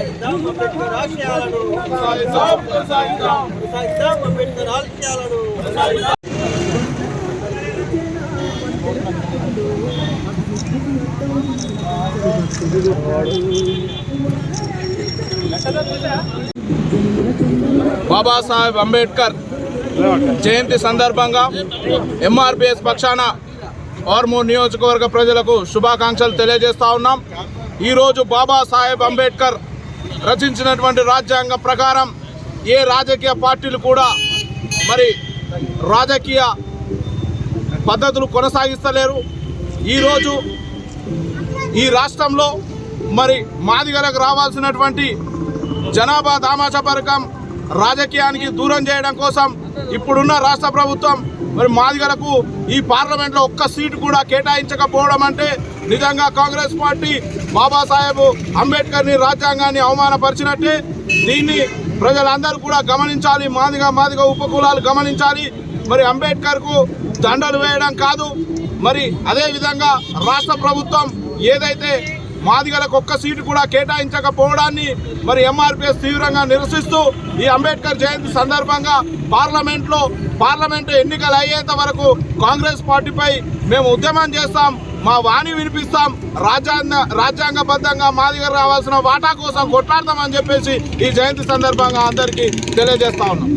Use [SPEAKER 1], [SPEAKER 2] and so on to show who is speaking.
[SPEAKER 1] అంబేద్కర్ ఆశయాలను కొనసాగిద్దాం అంబేద్కర్ ఆశయాలను
[SPEAKER 2] బాబాసాహెబ్ అంబేద్కర్ జయంతి సందర్భంగా ఎంఆర్పిఎస్ పక్షాన ఆర్మూర్ నియోజకవర్గ ప్రజలకు శుభాకాంక్షలు తెలియజేస్తా ఉన్నాం. ఈరోజు బాబాసాహెబ్ అంబేద్కర్ రచించినటువంటి రాజ్యాంగం ప్రకారం ఏ రాజకీయ పార్టీలు కూడా మరి రాజకీయ పద్ధతులు కొనసాగిస్తలేరు. ఈరోజు ఈ రాష్ట్రంలో మరి మాదిగలకు రావాల్సినటువంటి జనాభా దామాషా పథకం రాజకీయానికి దూరం చేయడం కోసం ఇప్పుడున్న రాష్ట్ర ప్రభుత్వం మరి మాదిగలకు ఈ పార్లమెంట్లో ఒక్క సీటు కూడా కేటాయించకపోవడం అంటే నిజంగా కాంగ్రెస్ పార్టీ బాబాసాహెబ్ అంబేద్కర్ని రాజ్యాంగాన్ని అవమానపరిచినట్టే దీన్ని ప్రజలందరూ కూడా గమనించాలి మాదిగా మాదిగా ఉపకులాలు గమనించాలి. మరి అంబేద్కర్కు దండలు వేయడం కాదు. మరి అదేవిధంగా రాష్ట్ర ప్రభుత్వం ఏదైతే మాదిగలకు ఒక్క సీటు కూడా కేటాయించకపోవడాన్ని మరి ఎంఆర్పిఎస్ తీవ్రంగా నిరసిస్తూ ఈ అంబేద్కర్ జయంతి సందర్భంగా పార్లమెంట్లో పార్లమెంటు ఎన్నికలు అయ్యేంత వరకు కాంగ్రెస్ పార్టీపై మేము ఉద్యమం చేస్తాం. మా వాణి వినిపిస్తాం. రాజ్యాంగ రాజ్యాంగబద్ధంగా మా దగ్గర రావాల్సిన వాటా కోసం కొట్లాడతామని చెప్పేసి ఈ జయంతి సందర్భంగా అందరికీ తెలియజేస్తా ఉన్నాం.